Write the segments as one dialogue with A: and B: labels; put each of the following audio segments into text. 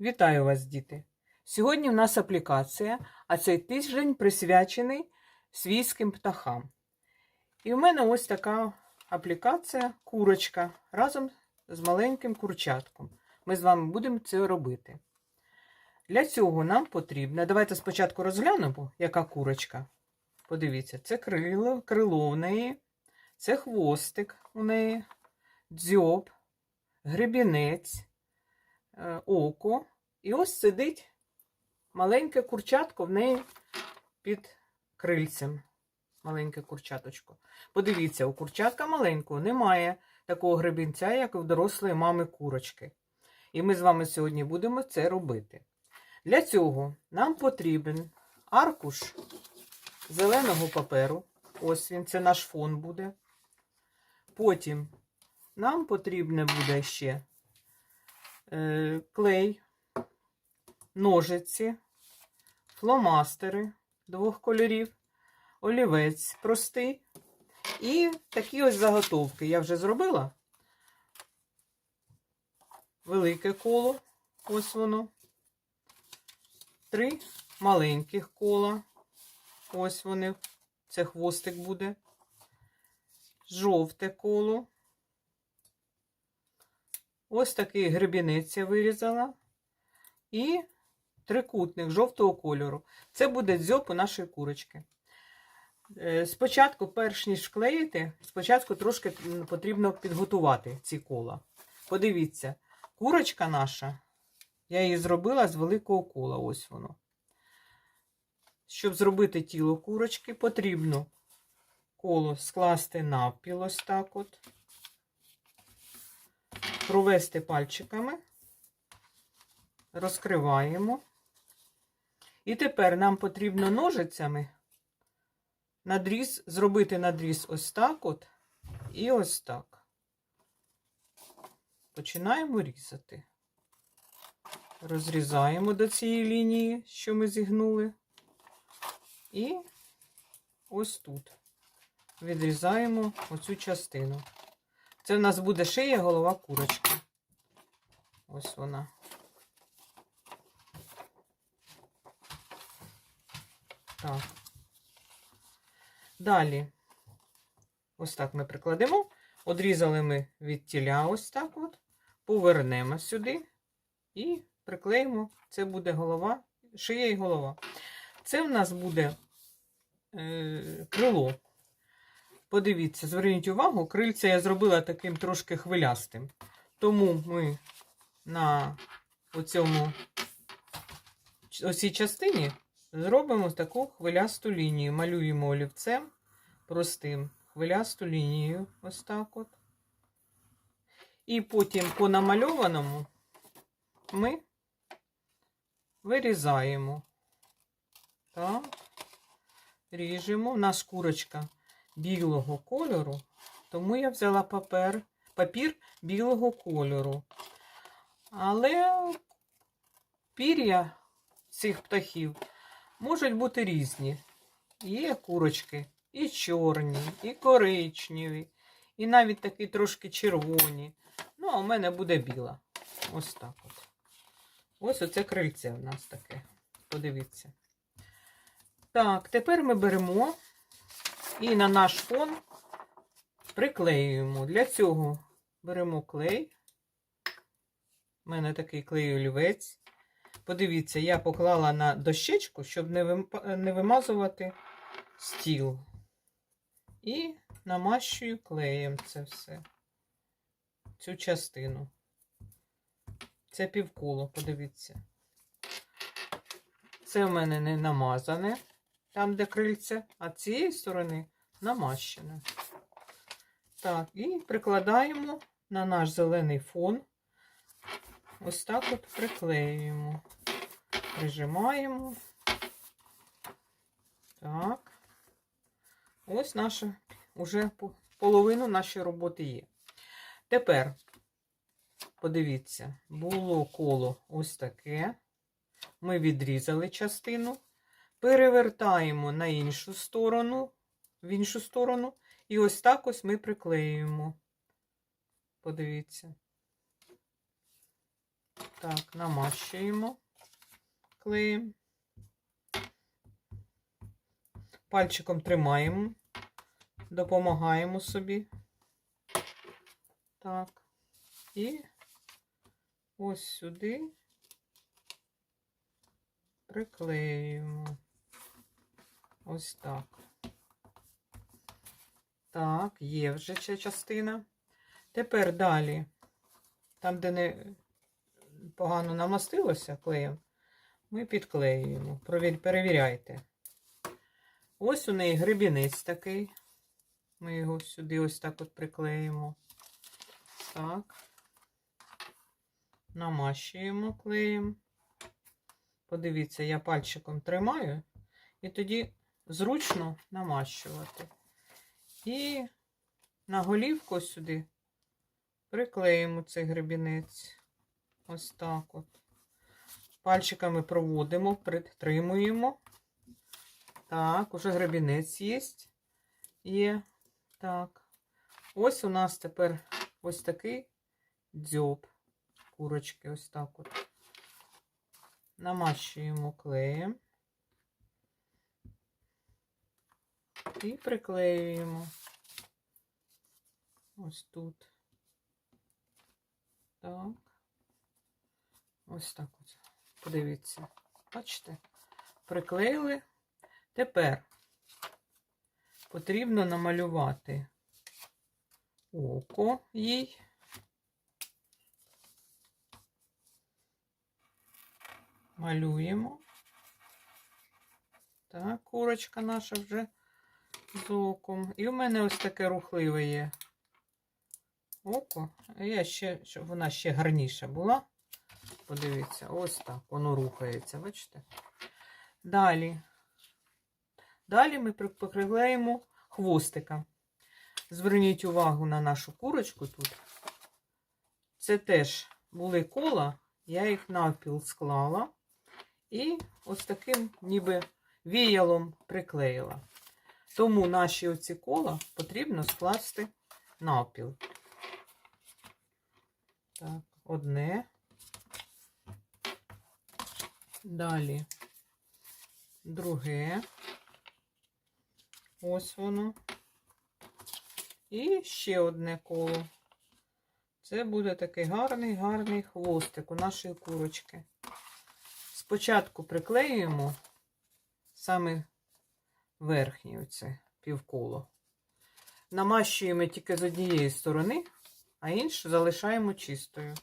A: Вітаю вас, діти! Сьогодні в нас аплікація, а цей тиждень присвячений свійським птахам. І в мене ось така аплікація курочка разом з маленьким курчатком. Ми з вами будемо це робити. Для цього нам потрібно. Давайте спочатку розглянемо, яка курочка. Подивіться, це крило, крило в неї, це хвостик у неї, дзьоб, гребінець око. І ось сидить маленьке курчатко в неї під крильцем. Маленьке курчаточко. Подивіться, у курчатка маленького немає такого гребінця, як у дорослої мами курочки. І ми з вами сьогодні будемо це робити. Для цього нам потрібен аркуш зеленого паперу. Ось він, це наш фон буде. Потім нам потрібне буде ще е, клей, ножиці, фломастери двох кольорів, олівець простий і такі ось заготовки. Я вже зробила велике коло, ось воно, три маленьких кола, ось вони, це хвостик буде, жовте коло. Ось такий гребінець я вирізала. І трикутник жовтого кольору. Це буде дзьоб у нашої курочки. Е, Спочатку, перш ніж вклеїти, спочатку трошки потрібно підготувати ці кола. Подивіться, курочка наша, я її зробила з великого кола. Ось воно. Щоб зробити тіло курочки, потрібно коло скласти навпіл ось так от провести пальчиками, розкриваємо. І тепер нам потрібно ножицями надріз, зробити надріз ось так от і ось так. Починаємо різати. Розрізаємо до цієї лінії, що ми зігнули. І ось тут відрізаємо оцю частину. Це в нас буде шия голова курочки. Ось вона. Так. Далі, ось так ми прикладемо. Одрізали ми від тіля ось так от. Повернемо сюди і приклеїмо. Це буде голова, шия і голова. Це в нас буде е, крило. Подивіться, зверніть увагу, крильця я зробила таким трошки хвилястим. Тому ми на оцьому, оцій частині зробимо таку хвилясту лінію. Малюємо олівцем простим хвилясту лінію. Ось так от. І потім по намальованому ми вирізаємо. Так, ріжемо. У нас курочка білого кольору, тому я взяла папер, папір білого кольору. Але пір'я цих птахів можуть бути різні. Є курочки і чорні, і коричневі, і навіть такі трошки червоні. Ну, а у мене буде біла. Ось так от. Ось оце крильце у нас таке. Подивіться. Так, тепер ми беремо і на наш фон приклеюємо. Для цього беремо клей. У мене такий клей олівець. Подивіться, я поклала на дощечку, щоб не, вимазувати стіл. І намащую клеєм це все. Цю частину. Це півколо, подивіться. Це в мене не намазане там, де крильце, а цієї сторони намащене. Так, і прикладаємо на наш зелений фон. Ось так от приклеюємо, прижимаємо. Так. Ось наша, уже половину нашої роботи є. Тепер, подивіться, було коло ось таке. Ми відрізали частину перевертаємо на іншу сторону, в іншу сторону, і ось так ось ми приклеюємо. Подивіться. Так, намащуємо клеєм. Пальчиком тримаємо, допомагаємо собі. Так. І ось сюди приклеюємо. Ось так. Так, є вже ця частина. Тепер далі, там, де не погано намастилося клеєм, ми підклеюємо. Перевіряйте. Ось у неї гребінець такий. Ми його сюди ось так от приклеїмо. Так. Намащуємо клеєм. Подивіться, я пальчиком тримаю, і тоді зручно намащувати. І на голівку сюди приклеїмо цей гребінець. Ось так от. Пальчиками проводимо, притримуємо. Так, уже гребінець є. Є. Так. Ось у нас тепер ось такий дзьоб. Курочки, ось так от. Намащуємо клеєм. І приклеюємо. Ось тут. Так. Ось так от. Подивіться. Бачите? Приклеїли. Тепер потрібно намалювати око їй. Малюємо. Так, курочка наша вже з оком. І в мене ось таке рухливе є око. Я ще, щоб вона ще гарніша була. Подивіться, ось так, воно рухається, бачите? Далі. Далі ми при- приклеїмо хвостика. Зверніть увагу на нашу курочку тут. Це теж були кола, я їх навпіл склала і ось таким ніби віялом приклеїла. Тому наші оці кола потрібно скласти навпіл. Так, одне. Далі друге. Ось воно. І ще одне коло. Це буде такий гарний, гарний хвостик у нашої курочки. Спочатку приклеюємо саме верхнє оце півколо. Намащуємо тільки з однієї сторони, а іншу залишаємо чистою.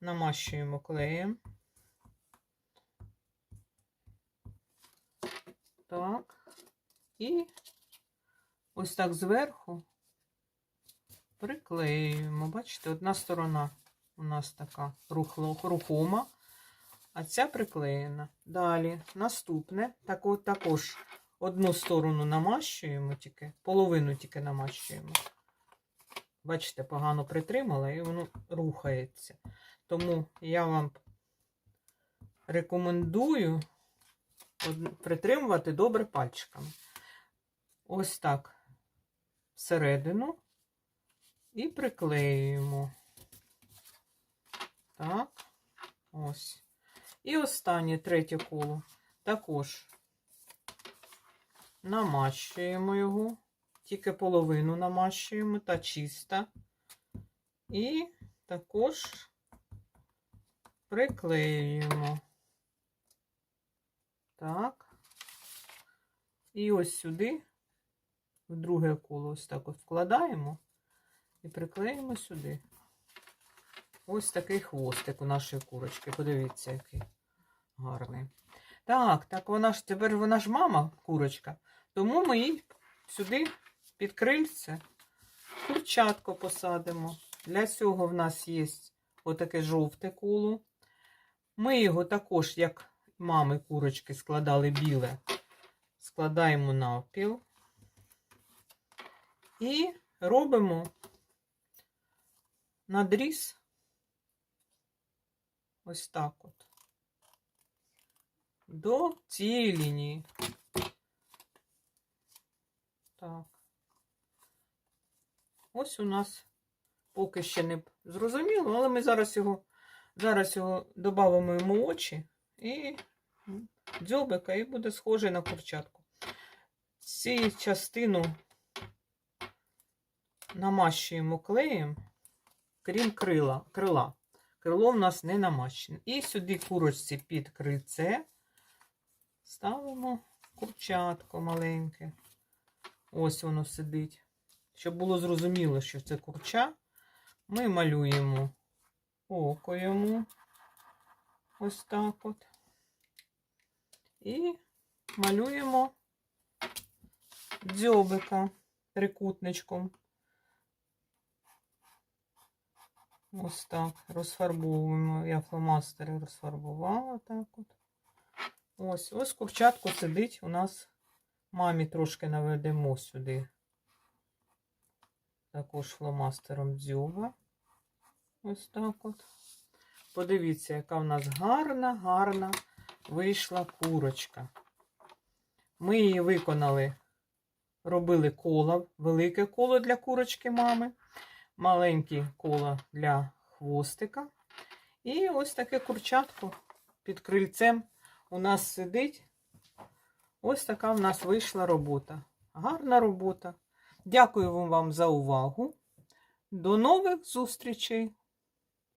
A: Намащуємо клеєм. Так. І ось так зверху приклеюємо. Бачите, одна сторона у нас така рухома, а ця приклеєна. Далі наступне, так також одну сторону намащуємо тільки, половину тільки намащуємо. Бачите, погано притримала і воно рухається. Тому я вам рекомендую притримувати добре пальчиками. Ось так всередину і приклеюємо. Так, ось. І останнє третє коло. Також намащуємо його, тільки половину намащуємо та чиста. І також приклеюємо. Так. І ось сюди, в друге коло, ось так от вкладаємо і приклеїмо сюди. Ось такий хвостик у нашої курочки. Подивіться, який гарний. Так, так вона ж тепер вона ж мама курочка. Тому ми їй сюди під крильце курчатко посадимо. Для цього в нас є отаке жовте коло. Ми його також, як мами курочки складали біле, складаємо навпіл і робимо надріз ось так от до цієї лінії. Так. Ось у нас поки ще не зрозуміло, але ми зараз його Зараз його додамо йому очі і дзьобика, і буде схожий на курчатку. Цю частину намащуємо клеєм, крім крила. крила. Крило в нас не намащене. І сюди курочці під крильце ставимо курчатко маленьке. Ось воно сидить. Щоб було зрозуміло, що це курча, ми малюємо око йому. Ось так от. І малюємо дзьобика трикутничком. Ось так. Розфарбовуємо. Я фломастери розфарбувала так от. Ось, ось курчатко сидить у нас. Мамі трошки наведемо сюди. Також фломастером дзьоба. Ось так от. Подивіться, яка в нас гарна, гарна вийшла курочка. Ми її виконали, робили коло, велике коло для курочки мами, маленьке коло для хвостика. І ось таке курчатко під крильцем у нас сидить. Ось така в нас вийшла робота. Гарна робота. Дякую вам за увагу. До нових зустрічей!